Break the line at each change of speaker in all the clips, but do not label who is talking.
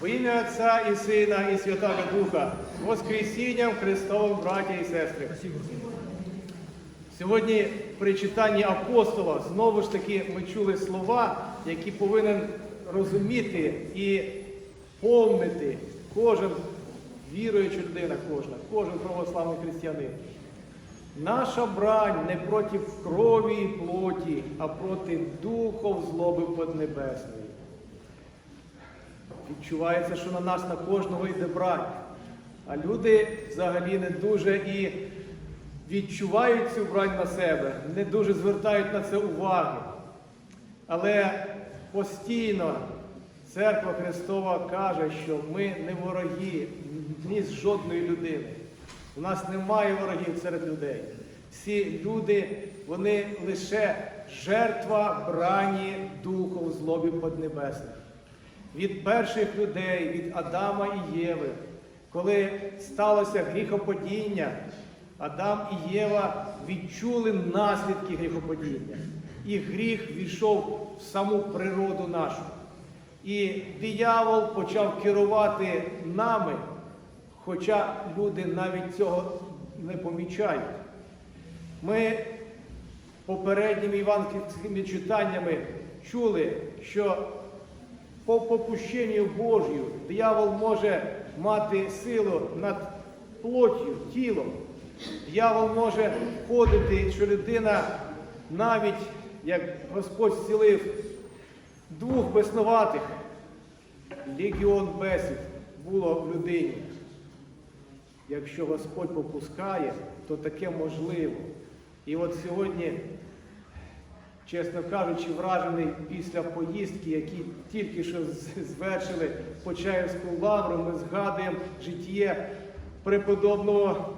Во ім'я Отця і Сина, і Святого Духа, Воскресінням Христовим, браття і сестри. Сьогодні при читанні апостола знову ж таки ми чули слова, які повинен розуміти і помнити кожен віруюча людина, кожна, кожен православний християнин. Наша брань не проти крові і плоті, а проти духов злоби поднебесної. Відчувається, що на нас на кожного йде брань. А люди взагалі не дуже і відчувають цю брань на себе, не дуже звертають на це уваги. Але постійно Церква Христова каже, що ми не вороги ні з жодної людини. У нас немає ворогів серед людей. Всі люди, вони лише жертва брані духов злоби поднебесних. Від перших людей, від Адама і Єви, коли сталося гріхопадіння, Адам і Єва відчули наслідки гріхопадіння. І гріх війшов в саму природу нашу. І диявол почав керувати нами, хоча люди навіть цього не помічають. Ми попередніми івангельськими читаннями чули, що по попущенню Божою диявол може мати силу над плоттю, тілом. Диявол може входити, що людина навіть, як Господь зцілив двох безноватих, легіон бесів було в людині. Якщо Господь попускає, то таке можливо. І от сьогодні, чесно кажучи, вражений після поїздки, які тільки що звершили Почаївську лавру, ми згадуємо життя преподобного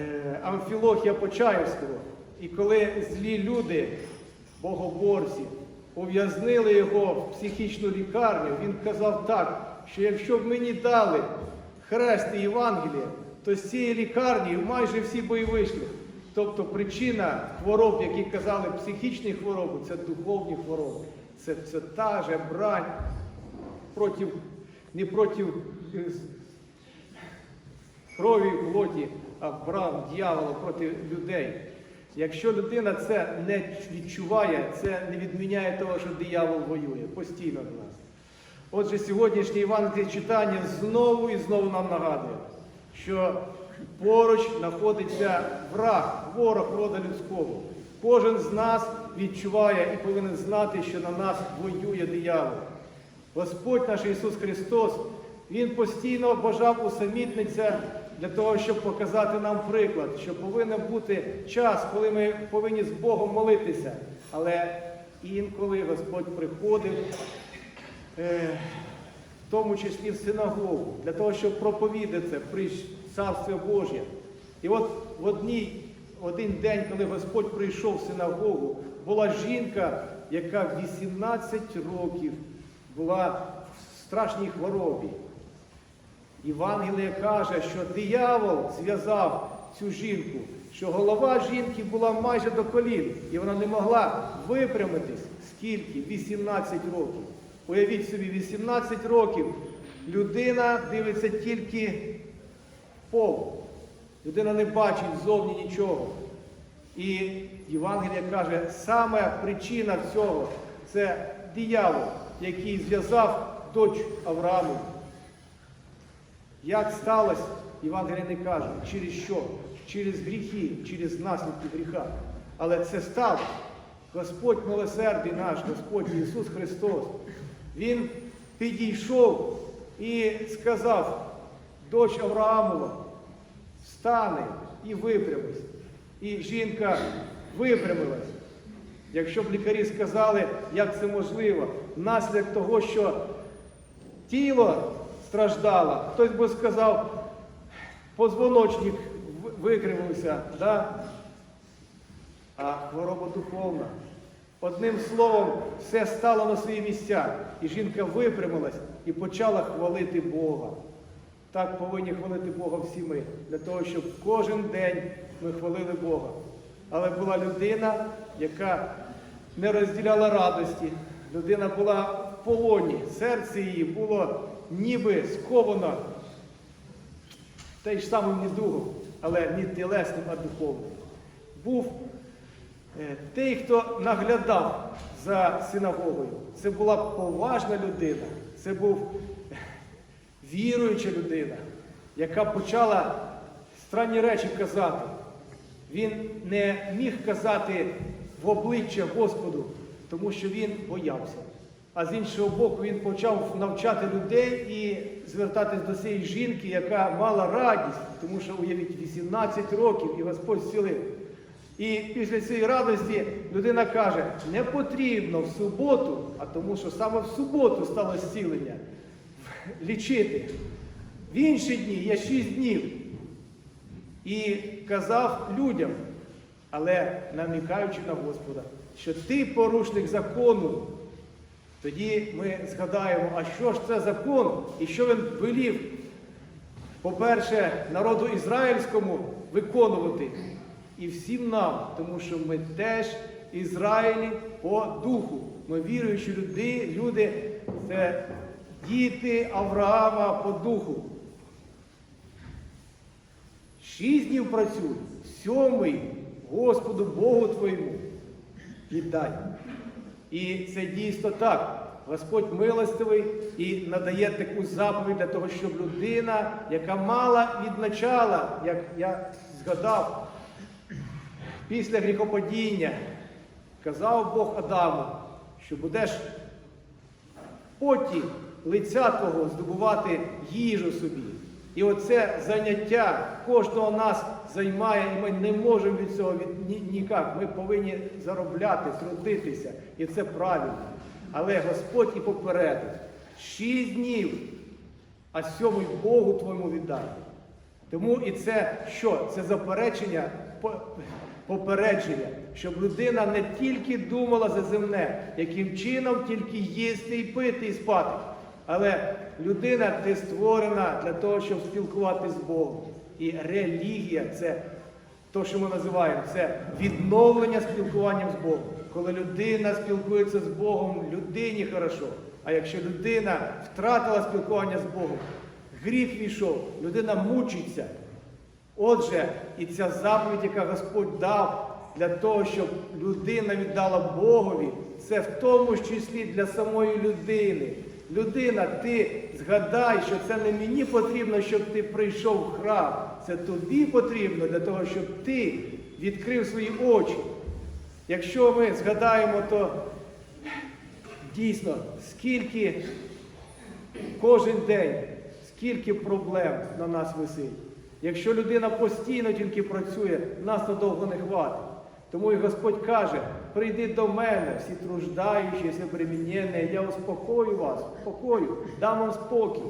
е, Амфілохія Почаївського. І коли злі люди, богоборці, ув'язнили його в психічну лікарню, він казав так, що якщо б мені дали хрест і Євангеліє, то з цієї лікарні майже всі і вийшли. Тобто причина хвороб, які казали психічні хвороби, це духовні хвороби. Це, це та же брань проти, не проти е, крові плоті, а брав дьявола проти людей. Якщо людина це не відчуває, це не відміняє того, що диявол воює постійно до нас. Отже, сьогоднішнє Євангеліє читання знову і знову нам нагадує, що поруч знаходиться враг, ворог рода людського. Кожен з нас відчуває і повинен знати, що на нас воює диявол. Господь наш Ісус Христос, Він постійно бажав усамітнитися для того, щоб показати нам приклад, що повинен бути час, коли ми повинні з Богом молитися. Але інколи Господь приходив, е, в тому числі в синагогу, для того, щоб проповідати при Царстві Божє. І от в одній, один день, коли Господь прийшов в синагогу, була жінка, яка 18 років була в страшній хворобі. Євангеліє каже, що диявол зв'язав цю жінку, що голова жінки була майже до колін, і вона не могла випрямитись. Скільки? 18 років. Уявіть собі, 18 років людина дивиться тільки в. Людина не бачить ззовні нічого. І Євангелія каже, саме причина цього це диявол, який зв'язав дочь Аврааму. Як сталося, Євангелія не каже, через що? Через гріхи, через наслідки гріха. Але це сталося. Господь милосердий наш, Господь Ісус Христос. Він підійшов і сказав, дочь Авраамова, встане і випрямись. І жінка випрямилась. Якщо б лікарі сказали, як це можливо, наслідок того, що тіло страждало, хтось би сказав, позвоночник викривився, да? а хвороба духовна. Одним словом, все стало на свої місця, і жінка випрямилась і почала хвалити Бога. Так повинні хвалити Бога всі ми, для того, щоб кожен день ми хвалили Бога. Але була людина, яка не розділяла радості. Людина була в полоні. Серце її було ніби сковано той ж самим недугом, але не тілесним, а духовним. Був е, той, хто наглядав за синагогою. Це була поважна людина, це був віруюча людина, яка почала странні речі казати. Він не міг казати в обличчя Господу, тому що він боявся. А з іншого боку, він почав навчати людей і звертатись до цієї жінки, яка мала радість, тому що уявіть 18 років і Господь зцілив. І після цієї радості людина каже, не потрібно в суботу, а тому що саме в суботу стало зцілення лічити. В інші дні є 6 днів. І казав людям, але намікаючи на Господа, що ти порушник закону. Тоді ми згадаємо, а що ж це закон і що він велів, по-перше, народу ізраїльському виконувати і всім нам, тому що ми теж Ізраїлі по духу. Ми віруючі люди, люди це діти Авраама по духу. Шість днів працюй, сьомий Господу Богу твоєму віддай. І це дійсно так. Господь милостивий і надає таку заповідь для того, щоб людина, яка мала від начала, як я згадав, після гріхопадіння, казав Бог Адаму, що будеш поті лиця Твого здобувати їжу собі. І оце заняття кожного нас займає, і ми не можемо від цього від, ні, ніяк. Ми повинні заробляти, трудитися. І це правильно. Але Господь і попередив, шість днів, а сьомий Богу твоєму віддай. Тому і це що? Це заперечення, попередження, щоб людина не тільки думала за земне, яким чином тільки їсти і пити і спати. Але людина ти створена для того, щоб спілкуватися з Богом. І релігія це то, що ми називаємо, це відновлення спілкування з Богом. Коли людина спілкується з Богом, людині хорошо. А якщо людина втратила спілкування з Богом, гріх війшов, людина мучиться. Отже, і ця заповідь, яка Господь дав для того, щоб людина віддала Богові, це в тому числі для самої людини. Людина, ти згадай, що це не мені потрібно, щоб ти прийшов в храм. Це тобі потрібно для того, щоб ти відкрив свої очі. Якщо ми згадаємо, то дійсно, скільки кожен день, скільки проблем на нас висить. Якщо людина постійно тільки працює, нас надовго не хватить. Тому і Господь каже, прийди до мене, всі труждаючі, всі примінені, я успокою вас, успокою, дам вам спокій.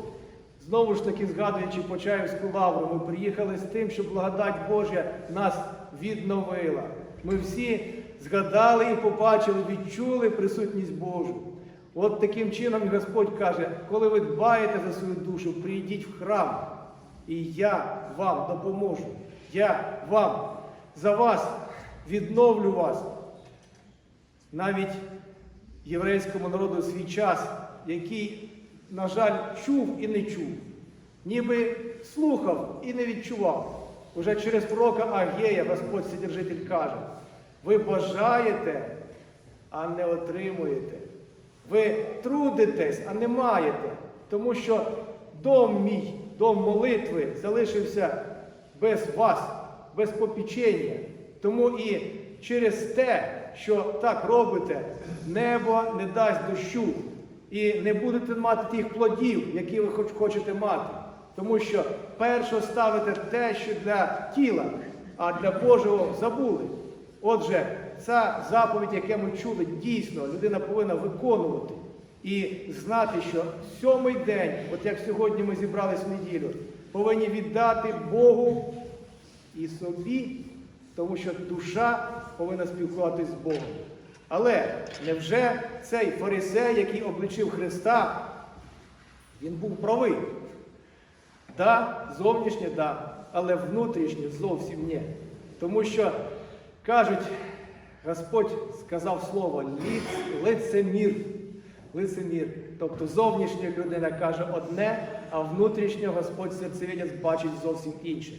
Знову ж таки, згадуючи Почаївську лавру, ми приїхали з тим, що благодать Божа нас відновила. Ми всі згадали і побачили, відчули присутність Божу. От таким чином Господь каже, коли ви дбаєте за свою душу, прийдіть в храм, і я вам допоможу. Я вам за вас відновлю вас. Навіть єврейському народу свій час, який, на жаль, чув і не чув, ніби слухав і не відчував. Уже через пророка Агея Господь Содержитель каже, ви бажаєте, а не отримуєте. Ви трудитесь, а не маєте. Тому що дом мій, дом молитви залишився без вас, без попічення. Тому і через те, що так робите, небо не дасть дощу. І не будете мати тих плодів, які ви хоч хочете мати. Тому що перше ставите те, що для тіла, а для Божого забули. Отже, ця заповідь, яку ми чули, дійсно людина повинна виконувати і знати, що сьомий день, от як сьогодні ми зібрались в неділю, повинні віддати Богу і собі, тому що душа повинна спілкуватися з Богом. Але невже цей фарисей, який обличив Христа, він був правий? Да, зовнішнє, да, але внутрішнє зовсім ні. Тому що кажуть, Господь сказав слово лицемір. лицемір. Тобто зовнішня людина каже одне, а внутрішньо Господь серцевідець бачить зовсім інше.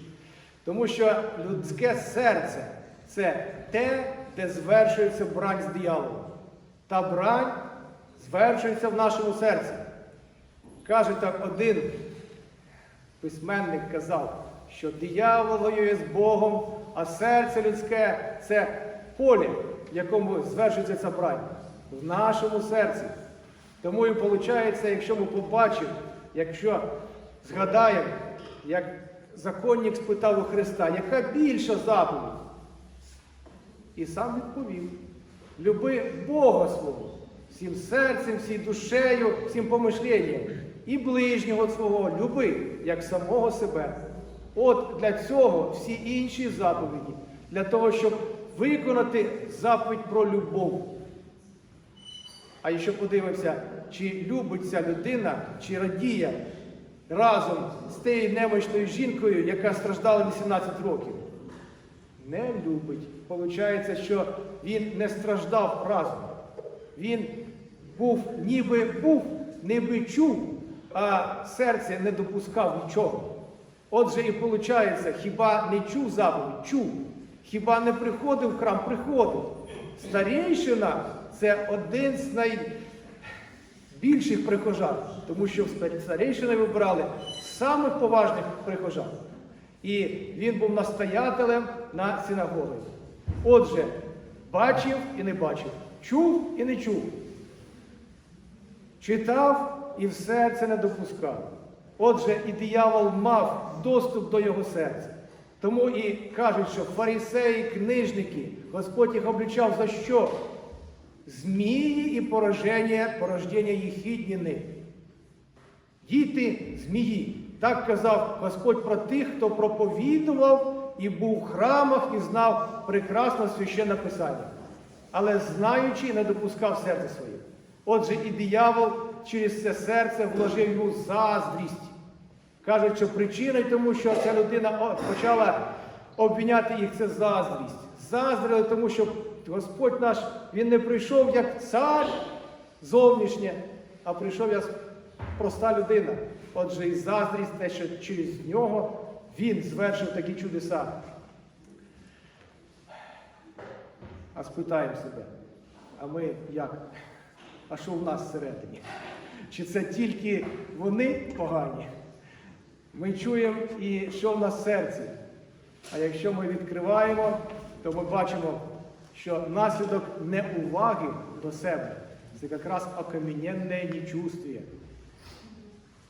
Тому що людське серце це те, де звершується брань з дияволом. Та брань звершується в нашому серці. Каже так один письменник казав, що диявол воює з Богом, а серце людське це поле, в якому звершується ця брань. В нашому серці. Тому і виходить, якщо ми побачимо, якщо згадаємо, як законник спитав у Христа, яка більша заповідь? І сам відповів: люби Бога свого, всім серцем, всім душею, всім помишленням, і ближнього свого люби, як самого себе. От для цього всі інші заповіді, для того, щоб виконати заповідь про любов. А якщо подивимося, чи любить ця людина, чи радіє разом з тією немощною жінкою, яка страждала 18 років. Не любить. Получається, що він не страждав разом. Він був, ніби був, ніби чув, а серце не допускав нічого. Отже, і виходить, хіба не чув заповідь? Чув. Хіба не приходив в храм? Приходив. Старейшина це один з найбільших прихожан, тому що старейшини вибирали самих поважних прихожан. І він був настоятелем на синагоги. Отже, бачив і не бачив, чув і не чув. Читав і в серце не допускав. Отже, і диявол мав доступ до його серця. Тому і кажуть, що фарисеї, книжники, Господь їх облічав за що? Змії і порождення, порождення їхідніни. Діти змії. Так казав Господь про тих, хто проповідував і був в храмах і знав прекрасно священне писання, але знаючи, не допускав серце своє. Отже, і диявол через це серце вложив йому заздрість. Кажуть, що причиною тому, що ця людина почала обвиняти їх, це заздрість. Заздрили, тому що Господь наш, Він не прийшов як цар зовнішнє, а прийшов як проста людина. Отже, і заздрість те, що через нього він звершив такі чудеса. А спитаємо себе, а ми як? А що в нас всередині? Чи це тільки вони погані? Ми чуємо і що в нас в серці. А якщо ми відкриваємо, то ми бачимо, що наслідок неуваги до себе це якраз окам'яненне нечувствие.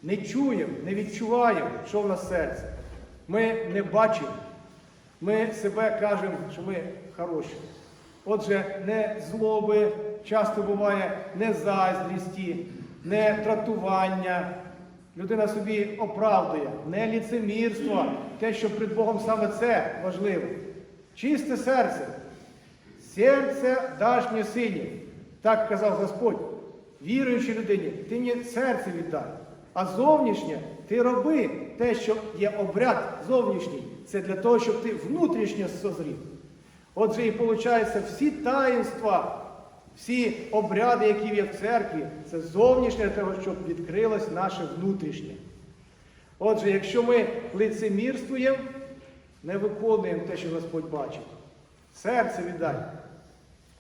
Не чуємо, не відчуваємо, що в нас в серці. Ми не бачимо. Ми себе кажемо, що ми хороші. Отже, не злоби часто буває, не заздрісті, не тратування. Людина собі оправдує, не ліцемірство, те, що перед Богом саме це важливо. Чисте серце. Серце даш мені сині. Так казав Господь. Віруючій людині, ти мені серце віддай. А зовнішнє ти роби те, що є обряд зовнішній. Це для того, щоб ти внутрішнє созрів. Отже, і виходить, всі таїнства, всі обряди, які є в церкві, це зовнішнє для того, щоб відкрилось наше внутрішнє. Отже, якщо ми лицемірствуємо, не виконуємо те, що Господь бачить. Серце віддай.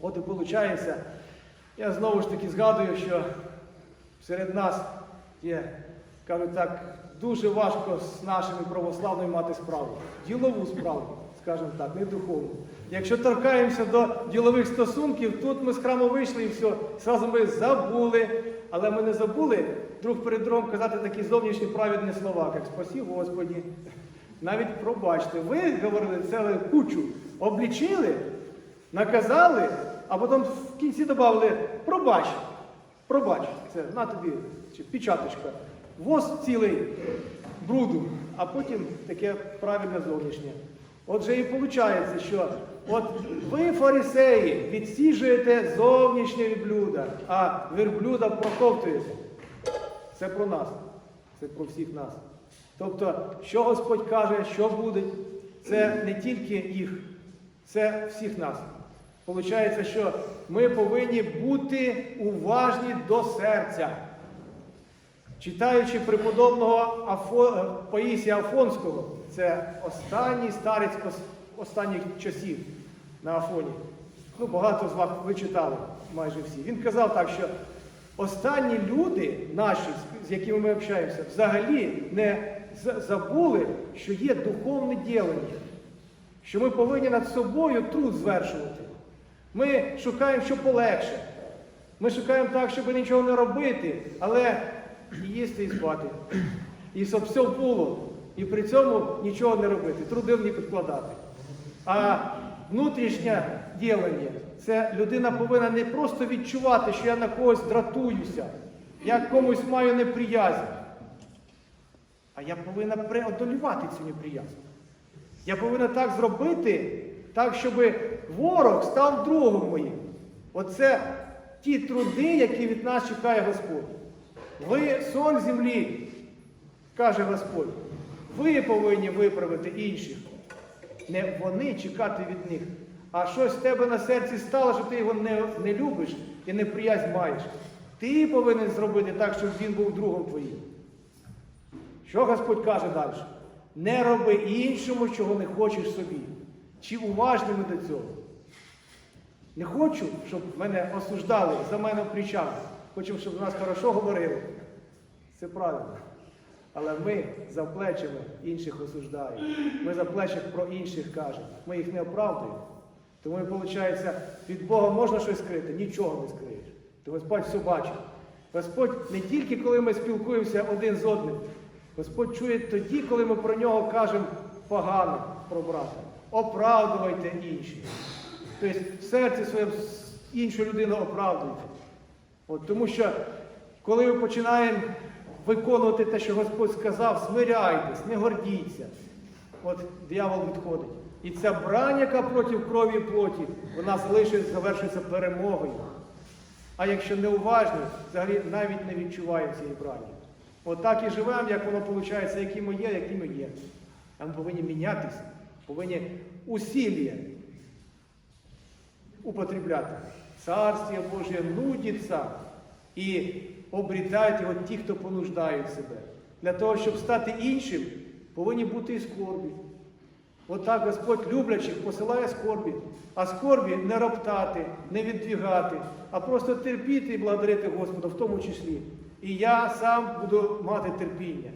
От і виходить, я знову ж таки згадую, що серед нас є, кажуть так, дуже важко з нашими православними мати справу. Ділову справу, скажімо так, не духовну. Якщо торкаємося до ділових стосунків, тут ми з храму вийшли і все, зразу ми забули. Але ми не забули друг перед другом казати такі зовнішні праведні слова, як спасі Господі. Навіть пробачте, ви говорили цілу кучу, облічили, наказали, а потім в кінці додали пробач. Пробач, це на тобі чи печаточка. Воз цілий бруду, а потім таке правильне зовнішнє. Отже, і виходить, що от ви, фарисеї, відсіжуєте зовнішнє блюда, а верблюда проковтуєте. Це про нас, це про всіх нас. Тобто, що Господь каже, що буде, це не тільки їх, це всіх нас. Получається, що ми повинні бути уважні до серця. Читаючи преподобного Афо... е, Паїсія Афонського, це останній старець ос- останніх часів на Афоні. Ну, багато з вас ви читали, майже всі. Він казав так, що останні люди наші, з якими ми общаємося, взагалі не забули, що є духовне ділення, що ми повинні над собою труд звершувати. Ми шукаємо, що полегше. Ми шукаємо так, щоб нічого не робити, але їсти і спати. І щоб все було. І при цьому нічого не робити, трудив не підкладати. А внутрішнє ділення це людина повинна не просто відчувати, що я на когось дратуюся, я комусь маю неприязнь. А я повинна преодолювати цю неприязнь. Я повинен так зробити, так, щоб ворог став другом моїм. Оце ті труди, які від нас чекає Господь. Ви соль землі, каже Господь. Ви повинні виправити інших. Не вони чекати від них. А щось в тебе на серці стало, що ти його не, не любиш і неприязнь маєш. Ти повинен зробити так, щоб він був другом твоїм. Що Господь каже далі? Не роби іншому, чого не хочеш собі. Чи уважні ми до цього? Не хочу, щоб мене осуждали, за мене кричали. Хочу, щоб нас хорошо говорили. Це правильно. Але ми за плечами інших осуждаємо. Ми за плечах про інших кажемо. Ми їх не оправдуємо. Тому, виходить, від Бога можна щось скрити, нічого не скриєш. То Господь все бачить. Господь не тільки коли ми спілкуємося один з одним, Господь чує тоді, коли ми про нього кажемо погано про брата. Оправдувайте інших. Тобто в серці своєму іншу людину оправдуйте. От, тому що коли ми починаємо виконувати те, що Господь сказав, смиряйтесь, не гордіться. От диявол відходить. І ця брань, яка проти крові і плоті, вона залишиться, завершується перемогою. А якщо неуважні, взагалі навіть не відчуваємо цієї брані. От і живемо, як воно виходить, які ми є, які ми є. Ми повинні мінятися, повинні усілля употребляти. Царствие Божие нудиться і обрітають його ті, хто понуждають себе. Для того, щоб стати іншим, повинні бути і скорбі. Отак Господь люблячих посилає скорбі, а скорбі не роптати, не віддвігати, а просто терпіти і благодарити Господа в тому числі. І я сам буду мати терпіння.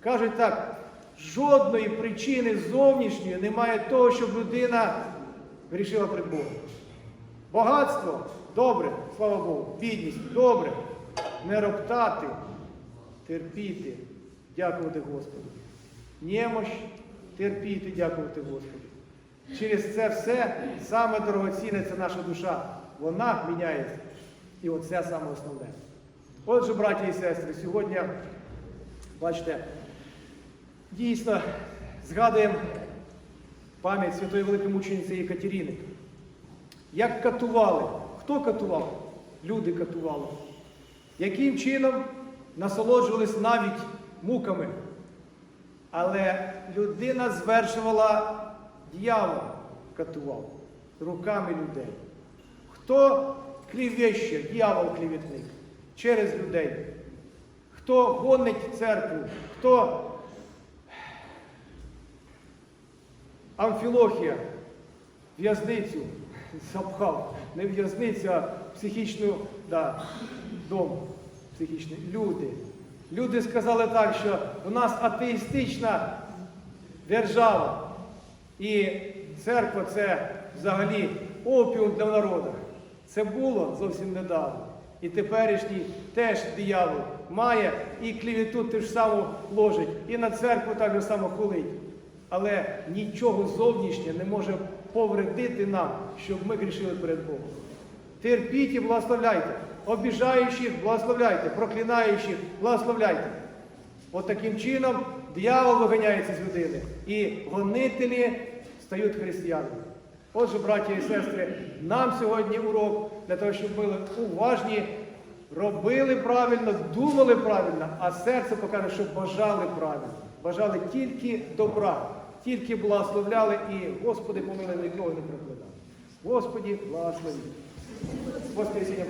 Кажуть так, жодної причини зовнішньої немає того, щоб людина грішила перед Богом. Багатство добре, слава Богу. Бідність добре. Не роптати, терпіти, дякувати Господу. Немощ терпіти, дякувати Господу. Через це все саме дорогоцінне це наша душа. Вона міняється. І оце саме основне. Отже, браті і сестри, сьогодні, бачите, дійсно згадуємо пам'ять святої великої мучениці Єкатерини. Як катували? Хто катував? Люди катували. Яким чином насолоджувались навіть муками. Але людина звершувала дьявол катував руками людей. Хто клівеща, дьявол клівітник через людей? Хто гонить церкву? Хто Амфілохія в'язницю запхав. Не в'язницю, а психічну, да, дом психічний. Люди. Люди сказали так, що у нас атеїстична держава. І церква це взагалі опіум для народу. Це було зовсім недавно. І теперішній теж диявол має і клівіту те ж саму ложить, і на церкву так же само хулить. Але нічого зовнішнє не може повредити нам, щоб ми грішили перед Богом. Терпіть і благословляйте. Обіжаючих благословляйте, проклинаючих благословляйте. От таким чином диявол виганяється з людини. І гонителі стають християнами. Отже, браті і сестри, нам сьогодні урок для того, щоб були уважні, робили правильно, думали правильно, а серце покаже, що бажали правильно. Бажали тільки добра, тільки благословляли і, Господи, помили нікого не проклинали. Господі, благослови.